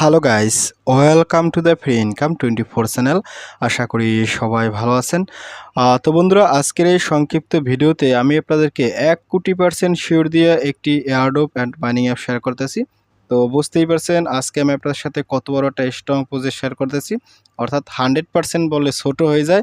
Hello guys welcome to the free income twenty four channel আশা করি সবাই ভালো আছেন। তো বন্ধুরা, আজকের এই সংক্ষিপ্ত ভিডিওতে আমি আপনাদেরকে এক কোটি পার্সেন্ট শিওর দিয়ে একটি airdrop and mining app share করতেছি। তো বুঝতেই পারছেন, আজকে আমি আপনাদের সাথে কত বড় একটা স্ট্রং প্রজেক্ট শেয়ার করতেছি। অর্থাৎ হান্ড্রেড পার্সেন্ট বলে ছোটো হয়ে যায়,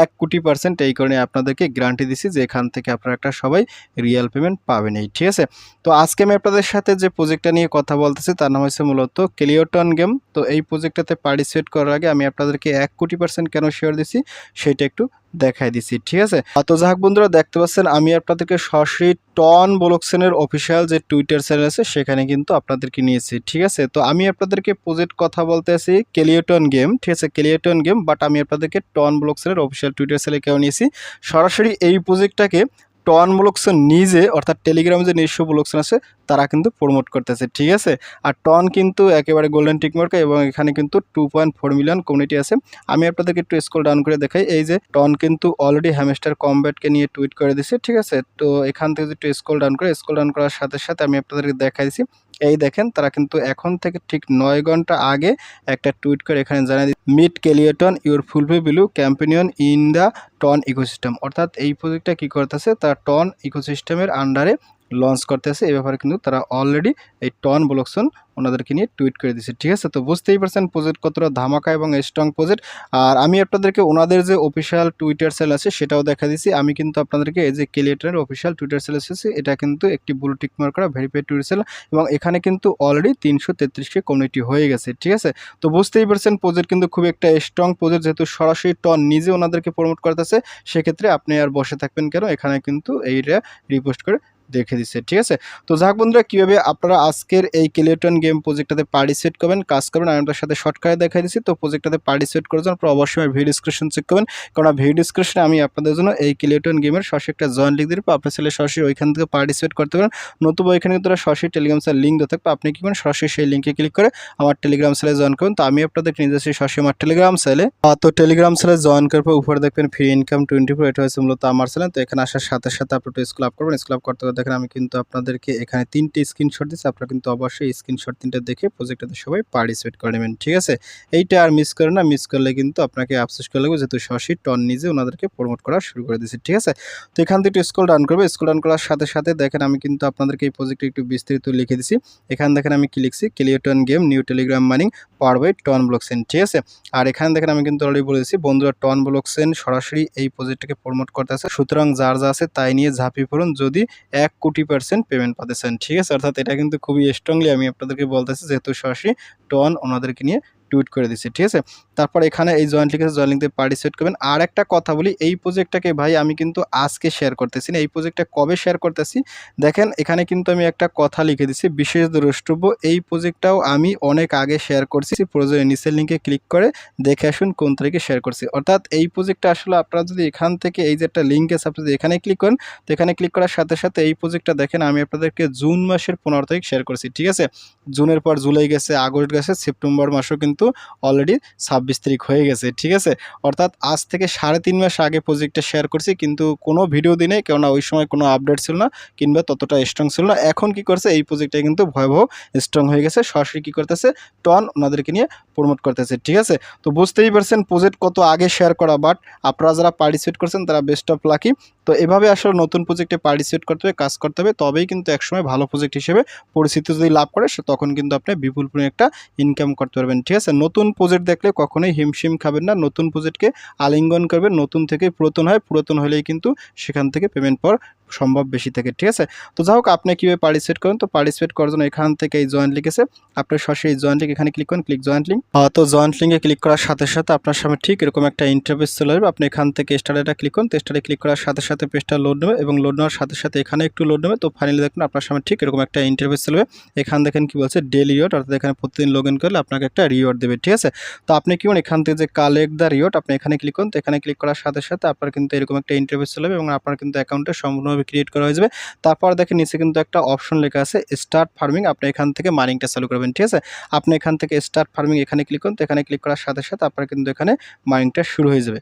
এক কোটি পার্সেন্ট এই কারণে আপনাদেরকে গ্যারান্টি দিছি যে এখান থেকে আপনারা একটা সবাই রিয়েল পেমেন্ট পাবেন এই, ঠিক আছে? তো আজকে আমি আপনাদের সাথে যে প্রজেক্টটা নিয়ে কথা বলতেছি, তার নাম হচ্ছে মূলত ক্লিওটন গেম তো এই প্রজেক্টটাতে পার্টিসিপেট করার আগে আমি আপনাদেরকে এক কোটি পার্সেন্ট কেন শেয়ার দিছি, সেটা একটু দেখাই দিছি, ঠিক আছে? তো যাক বন্ধুরা, দেখতে পাচ্ছেন, আমি আপনাদেরকে সরাসরি টন বলকসেনের অফিসিয়াল যে টুইটার চ্যানেল আছে, সেখানে কিন্তু আপনাদেরকে নিয়েছি, ঠিক আছে? তো আমি আপনাদেরকে প্রজেক্ট কথা বলতে আছি কেলিওটন গেম ঠিক আছে? কেলিওটন গেম বাট আমি আপনাদেরকে টন ব্লকসেনের অফিসিয়াল টুইটার চ্যানেলে কেউ নিয়েছি। সরাসরি এই প্রজেক্টটাকে টন ব্লকসন নিজে, অর্থাৎ টেলিগ্রাম যে নিজস্ব ব্লকসন আছে, তারা কিন্তু প্রমোট করতেছে, ঠিক আছে? আর টন কিন্তু একেবারে গোল্ডেন টিকমার্ক এবং এখানে কিন্তু two point four million community আছে। আমি আপনাদেরকে একটু স্কোল ডাউন করে দেখাই। এই যে টন কিন্তু অলরেডি হ্যামস্টার কমব্যাটকে নিয়ে টুইট করে দিছে, ঠিক আছে? তো এখান থেকে একটু স্কোল ডাউন করে স্কোল ডাউন করার সাথে সাথে আমি আপনাদেরকে দেখাই দিছি এই দেখেন, তারা কিন্তু এখন থেকে ঠিক নয় ঘণ্টা আগে একটা টুইট করে এখানে জানিয়ে দিচ্ছে মিট কেলিয়টন your fulfil Bilu ক্যাম্পেনিয়ন in the ton ecosystem অর্থাৎ এই প্রজেক্টটা কী করতেছে? তারা টন ইকোসিস্টেমের আন্ডারে লঞ্চ করতেছে এই ব্যাপারে কিন্তু তারা অলরেডি এই টন ব্লকসন ওনাদেরকে নিয়ে টুইট করে দিচ্ছে ঠিক আছে? তো বুঝতেই পারছেন প্রজেক্ট কতটা ধামাকা এবং স্ট্রং প্রজেক্ট আর আমি আপনাদেরকে ওনাদের যে অফিসিয়াল টুইটার সেল আছে, সেটাও দেখা দিচ্ছি আমি কিন্তু আপনাদেরকে এই যে কেলিয়েটারের অফিসিয়াল টুইটার সেল এসেছি এটা কিন্তু একটি ব্লু টিক মার্ক করা ভেরিফাইড টুইটার সেল এবং এখানে কিন্তু অলরেডি তিনশো তেত্রিশকে কমিউনিটি হয়ে গেছে, ঠিক আছে? তো বুঝতেই পারছেন প্রজেক্ট কিন্তু খুব একটা স্ট্রং প্রজেক্ট যেহেতু সরাসরি টন নিজে ওনাদেরকে প্রমোট করতেছে, সেক্ষেত্রে আপনি আর বসে থাকবেন কেন? এখানে কিন্তু এইটা রিপোস্ট করে দেখে দিচ্ছে ঠিক আছে? তো যাক বন্ধুরা, কীভাবে আপনারা আজকের এই কেলিয়টন গেম প্রজেক্টটাতে পার্টিসিপেট করবেন, কাজ করবেন, আমি আপনার সাথে শর্টকাটে দেখাই দিচ্ছি তো প্রজেক্টটাতে পার্টিসিপেট করার জন্য আপনারা অবশ্যই ভিডিও ডিসক্রিপশন চেক করবেন, কারণ ভিডিও ডিসক্রিপশনে আমি আপনাদের জন্য এই কেলিয়টন গেমের সরাসরি একটা জয়েন লিঙ্ক দিয়ে আপনার ছেলে সরাসরি ওইখান থেকে পার্টিসিপেট করতে পারেন, নতুবা ওইখানে কিন্তু সরাসরি টেলিগ্রাম সেল লিঙ্ক দেওয়া থাকবে, আপনি কি করেন সরাসরি সেই লিঙ্কে ক্লিক করে আমার টেলিগ্রাম সেলে জয়েন করুন তো আমি আপনাদের নিয়ে যাচ্ছি সরাসরি আমার টেলিগ্রাম সেলে তো টেলিগ্রাম সেলে জয়েন করার পর উপরে দেখবেন ফ্রি ইনকাম টোয়েন্টি ফোর এটা হচ্ছে মূলত আমার সেলে তো এখানে আসার সাথে সাথে আপনি স্কুল আপ করবেন স্কুল আপ করতে করতে দেখেন, আমি কিন্তু আপনাদেরকে এখানে তিনটে স্ক্রিনশট দিচ্ছি আপনারা কিন্তু অবশ্যই স্ক্রিনশট তিনটে দেখে প্রজেক্টটাতে সবাই পার্টিসিপেট করে নেবেন, ঠিক আছে? এইটা আর মিস করে না মিস করলে কিন্তু আপনাকে আফসোস করে লাগবে যেহেতু সরাসরি টন নিজে ওনাদেরকে প্রমোট করা শুরু করে দিয়েছি, ঠিক আছে? তো এখান থেকে একটু স্কুল ডাউন করবে। স্কুল ডাউন করার সাথে সাথে দেখেন, আমি কিন্তু আপনাদেরকে এই প্রজেক্টে একটু বিস্তারিত লিখে দিছি এখানে দেখেন, আমি কি লিখছি? ক্লিওটন game new Telegram mining power by Ton blockchain ঠিক আছে? আর এখানে দেখেন, আমি কিন্তু অলরেডি বলেছি বন্ধুরা টন ব্লকসেন সরাসরি এই প্রজেক্টটাকে প্রমোট করতে করতেছে সুতরাং যার যা আছে তাই নিয়ে ঝাঁপিয়ে পড়ুন। যদি এক কোটি পার্সেন্ট পেমেন্ট পাতেছেন, ঠিক আছে? অর্থাৎ এটা কিন্তু খুবই স্ট্রংলি আমি আপনাদেরকে বলতেছি, যেহেতু সরাসরি টন ওনাদেরকে নিয়ে টুইট করে দিচ্ছে ঠিক আছে? তারপর এখানে এই জয়েন্ট লিখে জয়েন্ট লিঙ্ক দিয়ে পার্টিসিপেট করবেন। আর একটা কথা বলি, এই প্রজেক্টটাকে ভাই আমি কিন্তু আজকে শেয়ার করতেছি না, এই প্রজেক্টটা কবে শেয়ার করতেছি? দেখেন, এখানে কিন্তু আমি একটা কথা লিখে দিচ্ছি বিশেষ দ্রষ্টব্য, এই প্রজেক্টটাও আমি অনেক আগে শেয়ার করছি প্রয়োজনে নিচের লিঙ্কে ক্লিক করে দেখে আসুন কোন তারিখে শেয়ার করছি। অর্থাৎ এই প্রজেক্টটা আসলে আপনারা যদি এখান থেকে এই যে একটা লিঙ্ক যদি এখানে ক্লিক করেন, তো এখানে ক্লিক করার সাথে সাথে এই প্রজেক্টটা দেখেন, আমি আপনাদেরকে জুন মাসের পনেরো তারিখ শেয়ার করছি, ঠিক আছে? জুনের পর জুলাই গেছে, আগস্ট গেছে, সেপ্টেম্বর মাসও কিন্তু অলরেডি ছাব্বিশ তারিখ হয়ে গেছে, ঠিক আছে? অর্থাৎ আজ থেকে সাড়ে তিন মাস আগে প্রজেক্টটা শেয়ার করছি, কিন্তু কোনো ভিডিও দিনে, কেননা ওই সময় কোনো আপডেট ছিল না, কিংবা ততটা স্ট্রং ছিল না। এখন কি করছে, এই প্রজেক্টটা কিন্তু ভয়াবহ স্ট্রং হয়ে গেছে। সরাসরি কী করতেছে টন ওনাদেরকে নিয়ে প্রমোট করতেছে, ঠিক আছে? তো বুঝতেই পারছেন প্রজেক্ট কত আগে শেয়ার করা বাট আপনারা যারা পার্টিসিপেট করছেন, তারা বেস্ট অফ লাকি তো এভাবে আসলে নতুন প্রজেক্টে পার্টিসিপেট করতে হবে, কাজ করতে হবে, তবেই কিন্তু একসময় ভালো প্রজেক্ট হিসেবে পরিচিতি যদি লাভ করে তখন কিন্তু আপনি বিপুল পরিমাণে একটা ইনকাম করতে পারবেন, ঠিক আছে? নতুন প্রজেক্ট দেখলে কখনোই হিমশিম খাবেন না, নতুন প্রজেক্টকে আলিঙ্গন করবেন, নতুন থেকে পুরাতন হয়, পুরাতন হলেই কিন্তু সেখান থেকে পেমেন্ট পাওয়ার সম্ভব বেশি থাকে, ঠিক আছে? তো যাই হোক, আপনি কীভাবে পার্টিসিপেট করেন? তো পার্টিসিপেট করার জন্য এখান থেকে এই জয়েন্ট আছে আপনার সরাসরি এই জয়েন্ট লিঙ্ক এখানে ক্লিক করেন ক্লিক জয়েন্ট লিঙ্ক তো জয়েন্ট লিঙ্কে ক্লিক করার সাথে সাথে আপনার সামনে ঠিক এরকম একটা ইন্টারভিউ চলে আসবে। আপনি এখান থেকে স্টারেটা ক্লিক করুন। তো স্টারে ক্লিক করার সাথে সাথে পেজটা লোড নেবে এবং লোড নেওয়ার সাথে সাথে এখানে একটু লোড নেবে। তো ফাইনালি দেখুন, আপনার সামনে ঠিক এরকম একটা ইন্টারভিউ চলবে এখান দেখেন কি বলছে ডেলি রিওয়ার্ড অর্থাৎ এখানে প্রতিদিন লগ ইন করলে আপনাকে একটা রিওয়ার্ড দেবে, ঠিক আছে? তো আপনি কি এখান থেকে যে কালেক্ট দ্য রিওয়ার্ড আপনি এখানে ক্লিক করুন। তো এখানে ক্লিক করার সাথে সাথে আপনার কিন্তু এরকম একটা ইন্টারভিউ চলে এবং আপনার কিন্তু অ্যাকাউন্টটা সম্পূর্ণভাবে ক্রিয়েট করা হয়ে যাবে। তারপর দেখেন নিচে কিন্তু একটা অপশন লেখা আছে স্টার্ট ফার্মিং আপনি এখান থেকে মাইনিংটা চালু করবেন, ঠিক আছে? আপনি এখান থেকে স্টার্ট ফার্মিং এখানে ক্লিক করুন, তো এখানে ক্লিক করার সাথে সাথে আপনার কিন্তু এখানে মাইনিংটা শুরু হয়ে যাবে।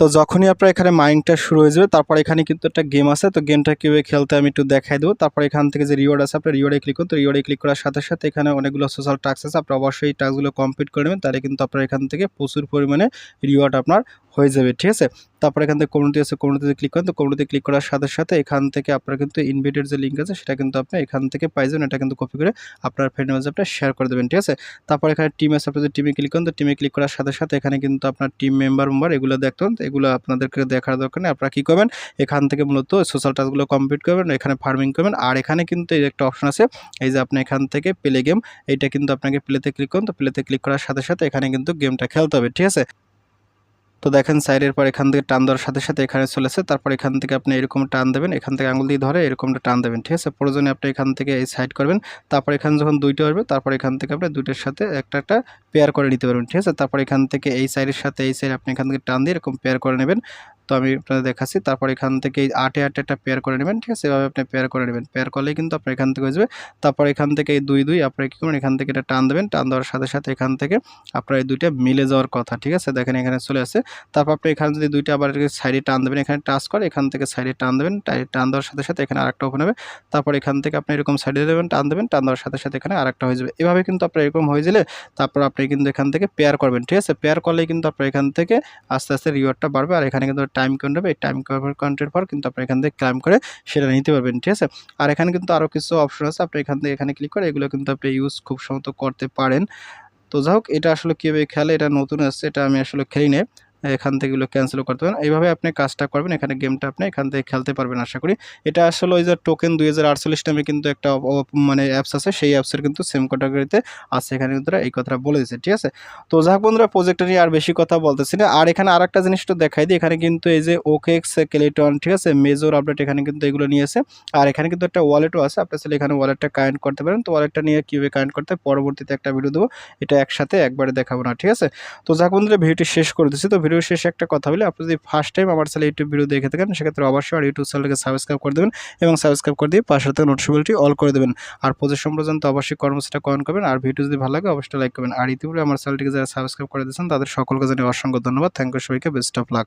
তো যখনই আপনার এখানে মাইন্ডটা শুরু হয়ে যাবে, তারপর এখানে কিন্তু একটা গেম আছে, তো গেমটা কীভাবে খেলতে আমি একটু দেখাই দেবো। তারপর এখান থেকে যে রিওয়ার্ড আছে আপনার রিওয়ার্ডে ক্লিক করুন, তো রিওয়ার্ডে ক্লিক করার সাথে সাথে এখানে অনেকগুলো সোশ্যাল টাস্ক আছে, আপনি অবশ্যই এই টাস্কগুলো কমপ্লিট করে নেবেন তাহলে কিন্তু আপনার এখান থেকে প্রচুর পরিমাণে রিওয়ার্ড আপনার হয়ে যাবে, ঠিক আছে? তারপর এখান থেকে কমিউনিটি আছে কমিউনিটিতে ক্লিক করেন। তো কমিউনিটিতে ক্লিক করার সাথে সাথে এখান থেকে আপনার কিন্তু ইনভাইটেড যে লিঙ্ক আছে, সেটা কিন্তু আপনি এখান থেকে পাই যাবেন এটা কিন্তু কপি করে আপনার ফ্রেন্ড মাঝে শেয়ার করে দেবেন, ঠিক আছে? তারপর এখানে টিম আছে, আপনি টিমে ক্লিক করেন, তো টিমে ক্লিক করার সাথে সাথে এখানে কিন্তু আপনার টিম মেম্বার মেম্বার এগুলো দেখতেন এগুলো আপনাদেরকে দেখার দরকার নেই। আপনারা কী করবেন? এখান থেকে মূলত সোশ্যাল টাস্কগুলো কমপ্লিট করবেন, এখানে ফার্মিং করবেন। আর এখানে কিন্তু এই একটা অপশন আছে, এই যে আপনি এখান থেকে প্লে গেম এইটা কিন্তু আপনাকে প্লেতে ক্লিক করুন। তো প্লেতে ক্লিক করার সাথে সাথে এখানে কিন্তু গেমটা খেলতে হবে, ঠিক আছে? তো দেখেন সাইডের পর এখান থেকে টান দেওয়ার সাথে সাথে এখানে চলেছে। তারপর এখান থেকে আপনি এরকম টান দেবেন, এখান থেকে আঙুল দিয়ে ধরে এরকমটা টান দেবেন, ঠিক আছে? প্রয়োজনে আপনি এখান থেকে এই সাইড করবেন, তারপর এখানে যখন দুইটা আসবে, তারপর এখান থেকে আপনি দুইটার সাথে একটা একটা পেয়ার করে নিতে পারবেন, ঠিক আছে? তারপর এখান থেকে এই সাইডের সাথে এই সাইড আপনি এখান থেকে টান দিয়ে এরকম পেয়ার করে নেবেন। তো আমি আপনাদের দেখাচ্ছি। তারপর এখান থেকে আটে আটে একটা পেয়ার করে নেবেন, ঠিক আছে? এভাবে আপনি পেয়ার করে নেবেন। পেয়ার করলেই কিন্তু আপনার এখান থেকে হয়ে তারপর এখান থেকে এই দুই দুই আপনার কী করবেন? এখান থেকে এটা টান দেবেন। টান দেওয়ার সাথে সাথে এখান থেকে আপনার এই দুইটা মিলে যাওয়ার কথা, ঠিক আছে? দেখেন এখানে চলে আসে তারপর আপনি এখানে যদি দুইটা আবার সাইডে টান দেবেন, এখানে টাচ করে এখান থেকে সাইডে টান দেবেন, টান দেওয়ার সাথে সাথে এখানে আরেকটা ওপেন হবে। তারপর এখান থেকে আপনি এরকম সাইডে দেবেন, টান দেবেন, টান দেওয়ার সাথে সাথে এখানে আরেকটা হয়ে যাবে। এভাবে কিন্তু আপনার এরকম হয়ে গেলে তারপর আপনি কিন্তু এখান থেকে পেয়ার করবেন, ঠিক আছে? পেয়ার করলেই কিন্তু আপনার এখান থেকে আস্তে আস্তে রিওয়ার্ডটা বাড়বে। আর এখানে কিন্তু টাইম কাউন্ট হবে, এই টাইম কাউন্টের পর কিন্তু আপনি এখান থেকে ক্লাইম করে সেটা নিতে পারবেন, ঠিক আছে? আর এখানে কিন্তু আরও কিছু অপশন আছে, আপনি এখান থেকে এখানে ক্লিক করে এগুলো কিন্তু আপনি ইউজ খুব সম্ভবত করতে পারেন। তো যাই হোক, এটা আসলে কীভাবে খেলে, এটা নতুন আসছে, এটা আমি আসলে খেলি নেই এখান থেকে এগুলো ক্যান্সেল করতে পারেন। এইভাবে আপনি কাজটা করবেন, এখানে গেমটা আপনি এখান থেকে খেলতে পারবেন আশা করি। এটা আসলে ওই যে টোকেন দুই হাজার আটচল্লিশ নামে কিন্তু একটা মানে অ্যাপস আছে, সেই অ্যাপসের কিন্তু সেম ক্যাটাগরিতে আছে এখানে কিন্তু এই কথাটা বলে দিচ্ছে ঠিক আছে? তো যাই হোক বন্ধুরা প্রজেক্টটা নিয়ে আর বেশি কথা বলতেছি না। আর এখানে আর একটা জিনিস তো দেখাই দিই, এখানে কিন্তু এই যে ওকেক্স কেলেটন ঠিক আছে? মেজর আপডেট এখানে কিন্তু এগুলো নিয়েছে আর এখানে কিন্তু একটা ওয়ালেটও আছে, আপনি চাইলে এখানে ওয়ালেটটা কানেক্ট করতে পারেন। তো ওয়ালেটটা নিয়ে কীভাবে কানেক্ট করতে পরবর্তীতে একটা ভিডিও দেবো, এটা একসাথে একবারে দেখাবো না, ঠিক আছে? তো যাক বন্ধুরা ভিডিওটি শেষ করে দিচ্ছি। তো ভিডিও শেষে একটা কথা বলি। আপনি যদি ফার্স্ট টাইম আমার চ্যানেল ইউটিউব ভিডিও দেখে থাকেন, সেক্ষেত্রে অবশ্যই আর ইউটিউব চ্যানেলকে সাবস্ক্রাইব করে দেবেন এবং সাবস্ক্রাইব করে দিয়ে পাশে থেকে নোটিফিকেশনটি অল করে দেবেন। আর প্রজেক্ট সম্পর্কে তো অবশ্যই কর্মসূচিটা কমেন্ট করবেন। আর ভিডিও যদি ভালো লাগে, অবশ্যই লাইক করবেন। আর ইতিপূর্বে আমার চ্যানেলটিকে যারা সাবস্ক্রাইব করে দিয়েছেন, তাদের সকলকে জানিয়ে অসংখ্য ধন্যবাদ। থ্যাংক ইউ সবাইকে। Best of luck